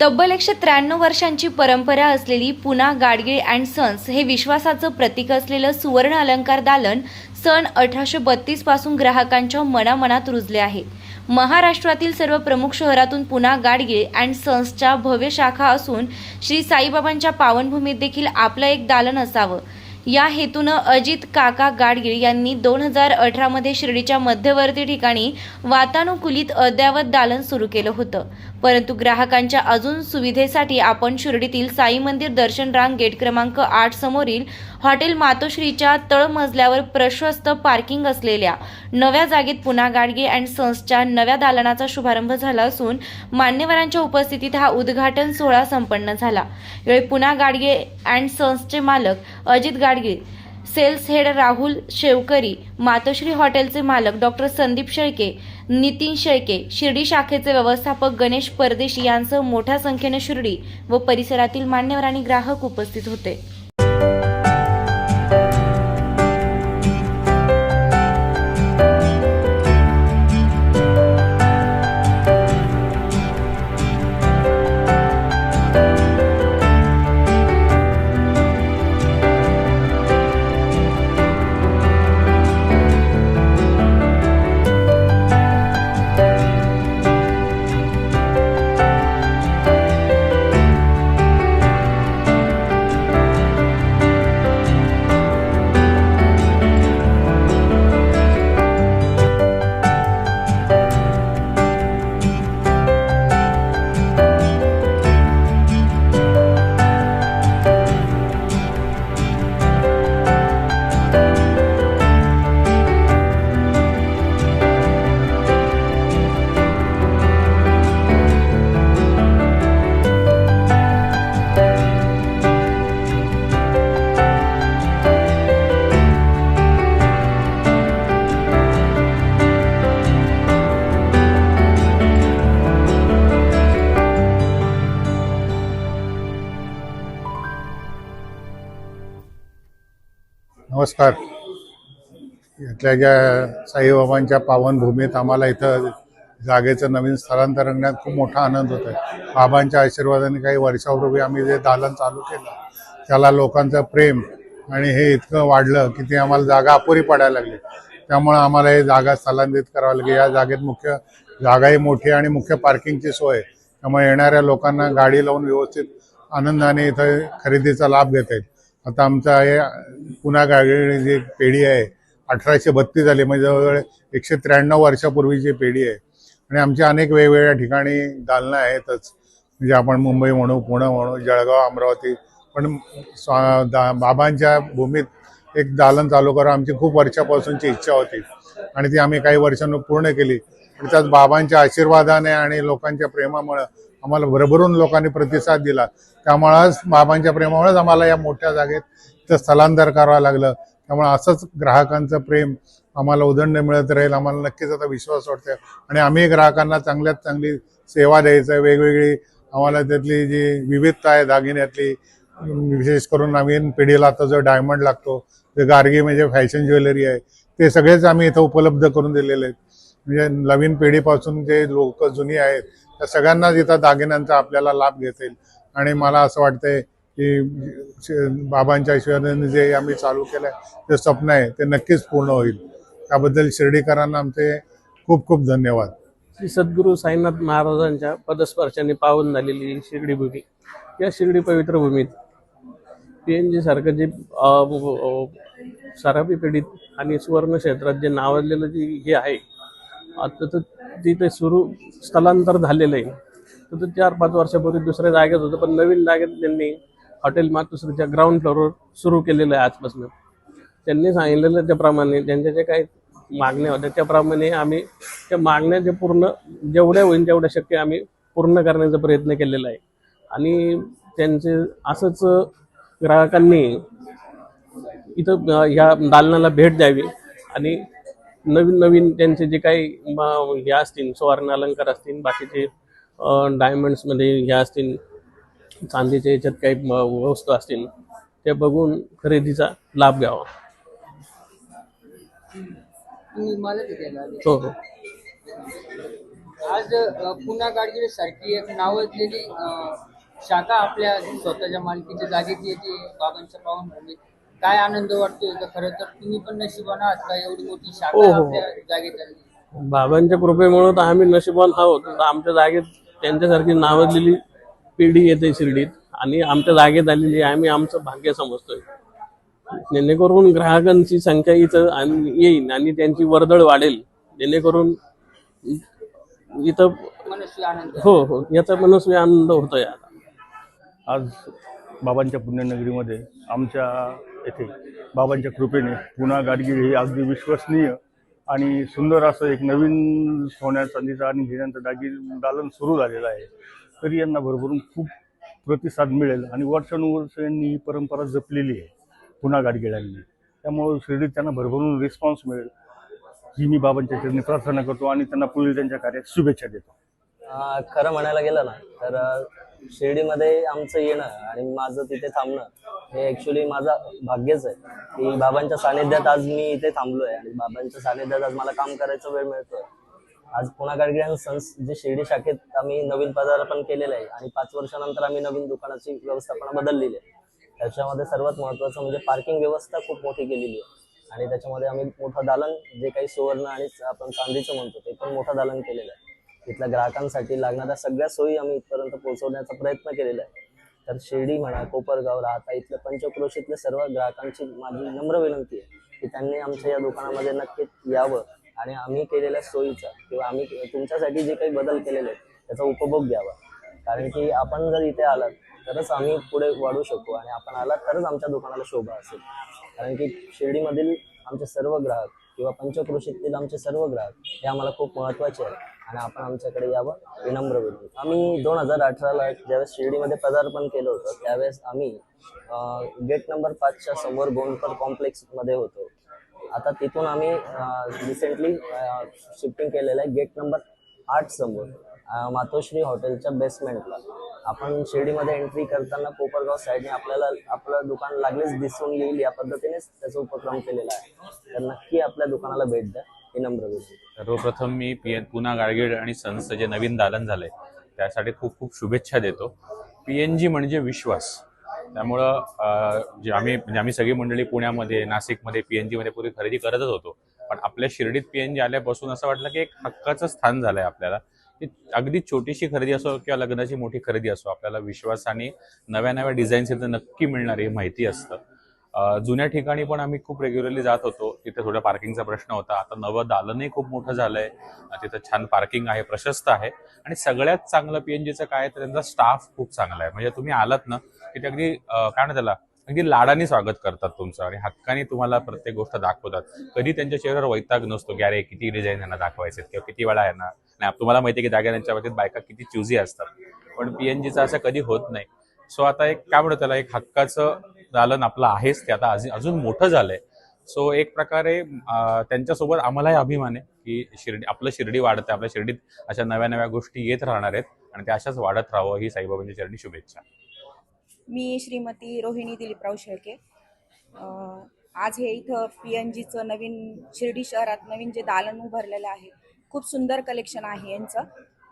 तब्बल एकशे त्र्याण्णव वर्षांची परंपरा असलेली पुना गाडगीळ अँड सन्स हे विश्वासाचं प्रतीक असलेलं सुवर्ण अलंकार दालन सन अठराशे बत्तीसपासून ग्राहकांच्या मनामनात रुजले आहे. महाराष्ट्रातील सर्व प्रमुख शहरातून पुना गाडगीळ अँड सन्सच्या भव्य शाखा असून श्री साईबाबांच्या पावनभूमीत देखील आपलं एक दालन असावं. या हेतूनं अजित काका गाडगीळ यांनी दोन हजार अठरामध्ये शिर्डीच्या मध्यवर्ती ठिकाणी वातानुकूलित अद्यावत दालन सुरू केलं होतं. परंतु ग्राहकांच्या अजून सुविधेसाठी आपण शिर्डीतील साई मंदिर दर्शन रांग गेट क्रमांक आठ समोरील हॉटेल मातोश्रीच्या तळमजल्यावर प्रशस्त पार्किंग असलेल्या नव्या जागेत पुन्हा गाडगे अँड सन्सच्या नव्या दालनाचा शुभारंभ झाला असून मान्यवरांच्या उपस्थितीत हा उद्घाटन सोहळा संपन्न झाला. यावेळी पुन्हा गाडगे अँड सन्सचे मालक अजित गाडगे सेल्स हेड राहुल शेवकरी मातोश्री हॉटेलचे मालक डॉक्टर संदीप शेळके नितीन शेळके शिर्डी शाखेचे व्यवस्थापक गणेश परदेशी यांसह मोठ्या संख्येने शिर्डी व परिसरातील मान्यवर आणि ग्राहक उपस्थित होते. नमस्कार. इथल्या ज्या साईबाबांच्या पावनभूमीत आम्हाला इथं जागेचं नवीन स्थलांतर करण्यात खूप मोठा आनंद होत आहे बाबांच्या आशीर्वादाने काही वर्षापूर्वी आम्ही जे दालन चालू केलं त्याला लोकांचं प्रेम आणि हे इतकं वाढलं की ते आम्हाला जागा अपुरी पडायला लागली. त्यामुळे आम्हाला हे जागा स्थलांतरित करावी लागली. या जागेत मुख्य जागाही मोठी आणि मुख्य पार्किंगची सोय आहे. त्यामुळे येणाऱ्या लोकांना गाडी लावून व्यवस्थित आनंदाने इथं खरेदीचा लाभ घेता येईल. आता आमचा हे पुन्हा गाडी जी पेढी आहे अठराशे बत्तीस झाली म्हणजे जवळजवळ एकशे त्र्याण्णव वर्षापूर्वीची पेढी आहे. आणि आमच्या अनेक वेगवेगळ्या ठिकाणी दालनं आहेतच. म्हणजे आपण मुंबई म्हणू पुणे म्हणू जळगाव अमरावती. पण स्वा दा बाबांच्या भूमीत एक दालन चालू करा आमची खूप वर्षापासूनची इच्छा होती. आणि ती आम्ही काही वर्षांनी पूर्ण केली. आणि त्यात बाबांच्या आशीर्वादाने आणि लोकांच्या प्रेमामुळं आम्हाला भरभरून लोकांनी प्रतिसाद दिला. त्यामुळंच बाबांच्या प्रेमामुळेच आम्हाला या मोठ्या जागेत स्थलांतर करावं लागलं. त्यामुळे असंच ग्राहकांचं प्रेम आम्हाला उदंड मिळत राहील आम्हाला नक्कीच आता विश्वास वाटतो आणि आम्ही ग्राहकांना चांगल्यात चांगली सेवा द्यायचं आहे. वेगवेगळी आम्हाला त्यातली जी विविधता आहे दागिन्यातली विशेष करून नवीन पिढीला आता जो डायमंड लागतो जे गार्गी म्हणजे फॅशन ज्वेलरी आहे ते सगळेच आम्ही इथं उपलब्ध करून दिलेले आहेत. म्हणजे नवीन पिढीपासून जे लोक जुनी आहेत त्या सगळ्यांनाच इथं दागिन्यांचा आपल्याला लाभ घेता येईल आणि मला असं वाटतंय की बाबांच्या आशीर्वादाने जे आम्ही चालू केलंय ते स्वप्न आहे ते नक्कीच पूर्ण होईल. त्याबद्दल शिर्डीकरांना आमचे खूप खूप धन्यवाद. श्री सद्गुरू साईनाथ महाराजांच्या पदस्पर्शाने पावन झालेली शिर्डी भूमी या शिर्डी पवित्र भूमीत पी एन जी सारखं जे सराफी पीडित आणि सुवर्ण क्षेत्रात जे नावाजलेलं जे हे आहे आता तर तिथे सुरू स्थलांतर झालेलं आहे. तर ते चार पाच वर्षापूर्वी दुसऱ्या जागेत होतं पण नवीन जागेत त्यांनी हॉटेल मातुश्रीच्या ग्राउंड फ्लोअरवर सुरू केलेलं आहे आजपासून. त्यांनी सांगितलेलं त्याप्रमाणे त्यांच्या जे काही मागण्या होत्या त्याप्रमाणे आम्ही त्या मागण्या जे पूर्ण जेवढ्या होईल तेवढ्या शक्य आम्ही पूर्ण करण्याचा प्रयत्न केलेला आहे. आणि त्यांचे असंच ग्राहकांनी इथं ह्या दालनाला भेट द्यावी आणि नवीन नवीन त्यांचे जे काही हे असतील सुवर्ण अलंकार असतील बाकीचे डायमंड्समध्ये हे असतील चांदीच्या याच्यात काही वस्तू असतील ते बघून खरेदीचा लाभ घ्यावा. हो हो. आज पुन्हा गाडगिरी सारखी एक नावाजलेली शाखा आपल्या स्वतःच्या मालकीच्या जागेत येते बाबांच्या पावनभूमीत काय आनंद वाटतोय का? खरं तर तुम्ही पण नशिबान आहात का? एवढी मोठी हो, शाखा हो. आपल्या जागेत आली. बाबांच्या कृपेमुळे तर आम्ही नशिबान आहोत. तर आमच्या जागेत त्यांच्यासारखी नावाजलेली पिढी येते शिर्डीत आणि आमच्या जागेत आलेली आहे. आम्ही आमचं भाग्य समजतोय. जेणेकरून ग्राहकांची संख्या इथं आणि येईल आणि त्यांची वर्दळ वाढेल. जेणेकरून इथं मनस्वी आनंद. हो हो. याचा मनस्वी आनंद होतोय आता. आज बाबांच्या पुण्यनगरीमध्ये आमच्या येथे बाबांच्या कृपेने पुन्हा गाडगिरी हे अगदी विश्वसनीय आणि सुंदर असं एक नवीन सोन्या चांदीचा आणि हिऱ्यांचं दागी दालन सुरू झालेलं आहे. तरी यांना भरभरून खूप प्रतिसाद मिळेल आणि वर्षानुवर्ष यांनी ही परंपरा जपलेली आहे पुन्हा गाडगिळ्यांनी त्यामुळं शिर्डीत त्यांना भरभरून रिस्पॉन्स मिळेल. ही मी बाबांच्या चरणी प्रार्थना करतो आणि त्यांना पुढील त्यांच्या कार्यात शुभेच्छा देतो. खरं म्हणायला गेलं ना तर शिर्डीमध्ये आमचं येणं आणि माझं तिथे थांबणं हे ऍक्च्युली माझं भाग्यच आहे. की बाबांच्या सानिध्यात आज मी इथे थांबलोय आणि बाबांच्या सानिध्यात आज मला काम करायचा वेळ मिळतोय. आज पुणा आणि सन्स जे शिर्डी शाखेत आम्ही नवीन पदार्पण केलेलं आहे आणि पाच वर्षानंतर आम्ही नवीन दुकानाची व्यवस्थापना बदललेली आहे. त्याच्यामध्ये सर्वात महत्वाचं म्हणजे पार्किंग व्यवस्था खूप मोठी केलेली आहे. आणि त्याच्यामध्ये आम्ही मोठं दालन जे काही सुवर्ण आणि आपण चांदीचं म्हणतो ते पण मोठं दालन केलेलं आहे. तिथल्या ग्राहकांसाठी लागणाऱ्या सगळ्या सोयी आम्ही इथपर्यंत पोहोचवण्याचा प्रयत्न केलेला आहे. तर शिर्डी म्हणा कोपरगाव राहता इथल्या पंचक्रोशीतल्या सर्व ग्राहकांची माझी नम्र विनंती आहे की त्यांनी आमच्या या दुकानामध्ये नक्कीच यावं आणि आम्ही केलेल्या सोयीचा किंवा आम्ही तुमच्यासाठी जे काही बदल केलेले आहेत त्याचा उपभोग घ्यावा. कारण की आपण जर इथे आलात तरच आम्ही पुढे वाढू शकू आणि आपण आलात तरच आमच्या दुकानाला शोभा असेल. कारण की शिर्डीमधील आमचे सर्व ग्राहक किंवा पंचक्रोशीतील आमचे सर्व ग्राहक हे आम्हाला खूप महत्त्वाचे आहेत. आणि आपण आमच्याकडे यावं विनम्र विनंती आम्ही दोन हजार अठराला ज्यावेळेस शिर्डीमध्ये पदार्पण केलं होतं त्यावेळेस आम्ही गेट नंबर पाचच्या समोर गोंडकर कॉम्प्लेक्समध्ये होतो. आता तिथून आम्ही रिसेंटली शिफ्टिंग केलेलं आहे गेट नंबर आठ समोर मातोश्री हॉटेलच्या बेसमेंटला आपण शिर्डीमध्ये एंट्री करताना कोपरगाव साईडने आपल्याला आपलं दुकान लागलीच दिसून येईल या पद्धतीनेच त्याचा उपक्रम केलेला आहे. तर नक्की आपल्या दुकानाला भेट द्या. ही सर्वप्रथम मी पी एन पुन्हा गाडगीळ आणि सन्सचं जे नवीन दालन झालंय त्यासाठी खूप खूप शुभेच्छा देतो. पी एन जी म्हणजे विश्वास. त्यामुळं जे आम्ही म्हणजे आम्ही सगळी मंडळी पुण्यामध्ये नाशिकमध्ये पी एन जीमध्ये पूर्वी खरेदी करतच होतो. पण आपल्या शिर्डीत पी एन जी आल्यापासून असं वाटलं की एक हक्काचं स्थान झालंय आपल्याला. की अगदी छोटीशी खरेदी असो किंवा लग्नाची मोठी खरेदी असो आपल्याला विश्वासाने नव्या नव्या डिझाईन्स इथं नक्की मिळणार हे माहिती असतं. जुन्या ठिकाणी पण आम्ही खूप रेग्युलरली जात होतो. तिथे थोडा पार्किंगचा प्रश्न होता. आता नवं दालनही खूप मोठं झालंय. तिथं छान पार्किंग आहे प्रशस्त आहे. आणि सगळ्यात चांगलं पीएनजीचं काय तर त्यांचा स्टाफ खूप चांगला आहे. म्हणजे तुम्ही आलात ना की ते अगदी काय म्हणतात त्याला अगदी लाडाने स्वागत करतात तुमचं आणि हक्काने तुम्हाला प्रत्येक गोष्ट दाखवतात. कधी त्यांच्या चेहऱ्यावर वैताग नसतो की अरे किती डिझाईन यांना दाखवायचे किंवा किती वेळा यांना नाही तुम्हाला माहिती आहे की दागिन्यांच्या बाबतीत बायका किती चुजी असतात. पण पीएनजीचं असं कधी होत नाही. सो आता एक काय म्हणतो त्याला एक हक्काचं दालन आपलं आहेच ते आता अजून अजून मोठं झालंय. सो एक प्रकारे त्यांच्यासोबत आम्हालाही अभिमान आहे की शिर्डी आपलं शिर्डी वाढते आपल्या शिर्डीत अशा नव्या नव्या गोष्टी येत राहणार आहेत आणि त्या अशाच वाढत राहावं ही साईबाबांच्या चरणी शुभेच्छा. मी श्रीमती रोहिणी दिलीपराव शेळके. आज हे इथं पी एन जीचं नवीन शिर्डी शहरात नवीन जे दालन उभारलेलं आहे खूप सुंदर कलेक्शन आहे यांचं.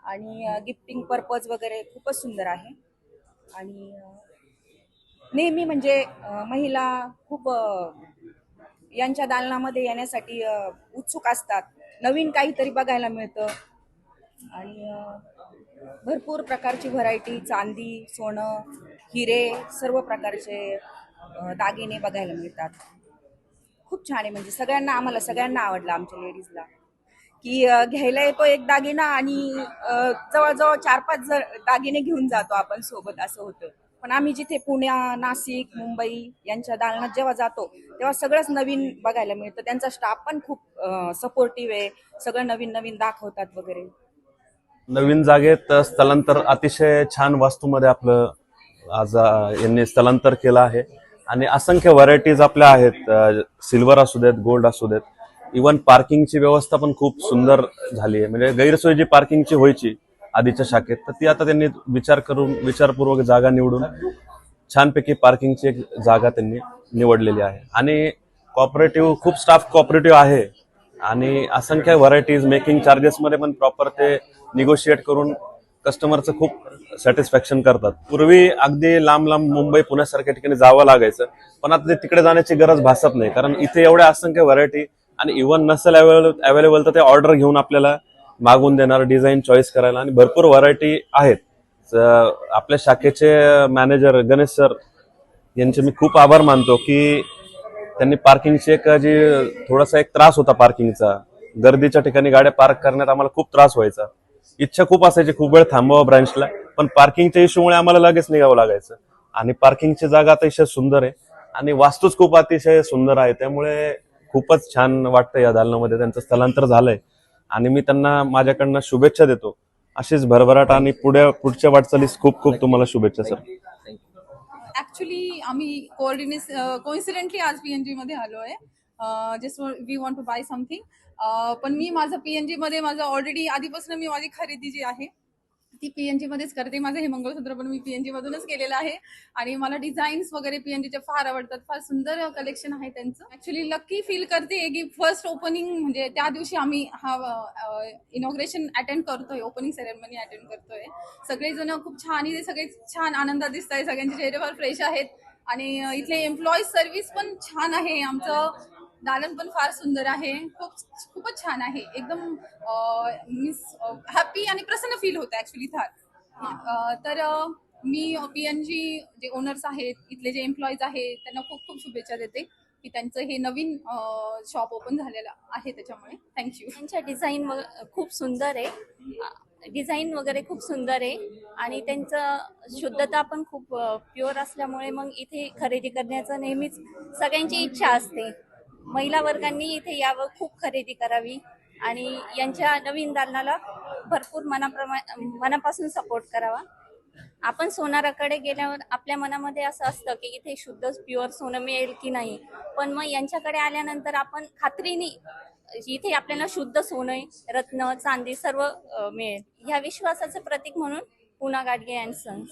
आणि गिफ्टिंग पर्पज वगैरे खूपच सुंदर आहे. आणि नेहमी म्हणजे महिला खूप यांच्या दालनामध्ये येण्यासाठी उत्सुक असतात. नवीन काहीतरी बघायला मिळतं. आणि भरपूर प्रकारची व्हरायटी चांदी सोनं हिरे सर्व प्रकारचे दागिने बघायला मिळतात. खूप छान आहे. म्हणजे सगळ्यांना आम्हाला सगळ्यांना आवडलं आमच्या लेडीजला की घ्यायला येतो एक दागिना आणि जवळजवळ चार पाच जण दागिने घेऊन जातो आपण सोबत असं होतं. पण आम्ही जिथे पुण्या नाशिक मुंबई यांच्या दालनात जेव्हा जातो तेव्हा सगळंच नवीन बघायला मिळतं. त्यांचा स्टाफ पण खूप सपोर्टिव्ह आहे. सगळं नवीन नवीन दाखवतात वगैरे. नवीन जागेत स्थलांतर अतिशय छान वास्तूमध्ये आपलं आज यांनी स्थलांतर केलं आहे. आणि असंख्य व्हरायटीज आपल्या आहेत. सिल्वर असू देत गोल्ड असू देत. इवन पार्किंगची व्यवस्था पण खूप सुंदर झाली आहे. म्हणजे गैरसोय जी पार्किंगची व्हायची आधीच्या शाखेत. तर ती आता त्यांनी विचार करून विचारपूर्वक जागा निवडून छानपैकी पार्किंगची एक जागा त्यांनी निवडलेली आहे. आणि कॉपरेटिव्ह खूप स्टाफ कॉपरेटिव्ह आहे. आणि असंख्य व्हरायटीज मेकिंग चार्जेसमध्ये पण प्रॉपर ते निगोशिएट करून कस्टमरचं खूप सॅटिस्फॅक्शन करतात. पूर्वी अगदी लांब लांब मुंबई पुण्यासारख्या ठिकाणी जावं लागायचं पण आता ते तिकडे जाण्याची गरज भासत नाही. कारण इथे एवढ्या असंख्य व्हरायटी आणि इव्हन नसेल अवेलेबल तर ते ऑर्डर घेऊन आपल्याला मागून देणार डिझाईन चॉईस करायला. आणि भरपूर व्हरायटी आहेत. आपल्या शाखेचे मॅनेजर गणेश सर यांचे मी खूप आभार मानतो की त्यांनी पार्किंगची एक जी थोडासा एक त्रास होता पार्किंगचा गर्दीच्या ठिकाणी गाड्या पार्क करण्यात आम्हाला खूप त्रास व्हायचा. इच्छा खूप असायची खूप वेळ थांबावं ब्रांचला पण पार्किंगच्या इश्यूमुळे आम्हाला लगेच निघावं लागायचं. आणि पार्किंगची जागा अतिशय सुंदर आहे. आणि वास्तूच खूप अतिशय सुंदर आहे. त्यामुळे खूपच छान वाटतं या दालनामध्ये त्यांचं स्थलांतर झालंय. आणि मी त्यांना माझ्याकडनं शुभेच्छा देतो. अशीच भरभराट आणि पुढे पुढच्या वाटचालीस खूप खूप तुम्हाला शुभेच्छा सर ऍक्च्युली आम्ही कोऑर्डिनेट कोइन्सिडेंटली आज पीएनजी मध्ये आलो आहे. Just we want to buy something पण मी माझं पीएनजी मध्ये माझं ऑलरेडी आधीपासून मी माझी खरेदी जी आहे ती पीएनजी मध्येच करते. माझं हे मंगळसूत्र पण मी पीएनजी मधूनच केलेलं आहे. आणि मला डिझाईन्स वगैरे पीएनजीचे फार आवडतात. फार सुंदर कलेक्शन आहे त्यांचं. ऍक्च्युली लकी फील करते की फर्स्ट ओपनिंग म्हणजे त्या दिवशी आम्ही हा इनॉग्रेशन अटेंड करतोय. ओपनिंग सेरेमनी अटेंड करतोय. सगळेजण खूप छान इथे सगळे छान आनंदात दिसत आहे सगळ्यांचे चेहरे फार फ्रेश आहेत. आणि इथले एम्प्लॉईज सर्व्हिस पण छान आहे. आमचं दालन पण फार सुंदर आहे. खूप खूपच छान आहे. एकदम मीन्स हॅपी आणि प्रसन्न फील होतं ऍक्च्युली थार तर मी पी एन जी जे ओनर्स आहेत इथले जे एम्प्लॉईज आहेत त्यांना खूप खूप शुभेच्छा देते की त्यांचं हे नवीन शॉप ओपन झालेलं आहे त्याच्यामुळे. थँक्यू त्यांच्या डिझाईन खूप सुंदर आहे. डिझाईन वगैरे खूप सुंदर आहे. आणि त्यांचं शुद्धता पण खूप प्युअर असल्यामुळे मग इथे खरेदी करण्याचं नेहमीच सगळ्यांची इच्छा असते. महिला वर्गांनी इथे यावं खूप खरेदी करावी. आणि यांच्या नवीन दालनाला भरपूर मनाप्रमा मनापासून सपोर्ट करावा. आपण सोनाराकडे गेल्यावर आपल्या मनामध्ये असं असतं की इथे शुद्ध प्युअर सोनं मिळेल की नाही. पण मग यांच्याकडे आल्यानंतर आपण खात्रीने इथे आपल्याला शुद्ध सोनं रत्न चांदी सर्व मिळेल. ह्या विश्वासाचं प्रतीक म्हणून पुना गाडगे अँड सन्स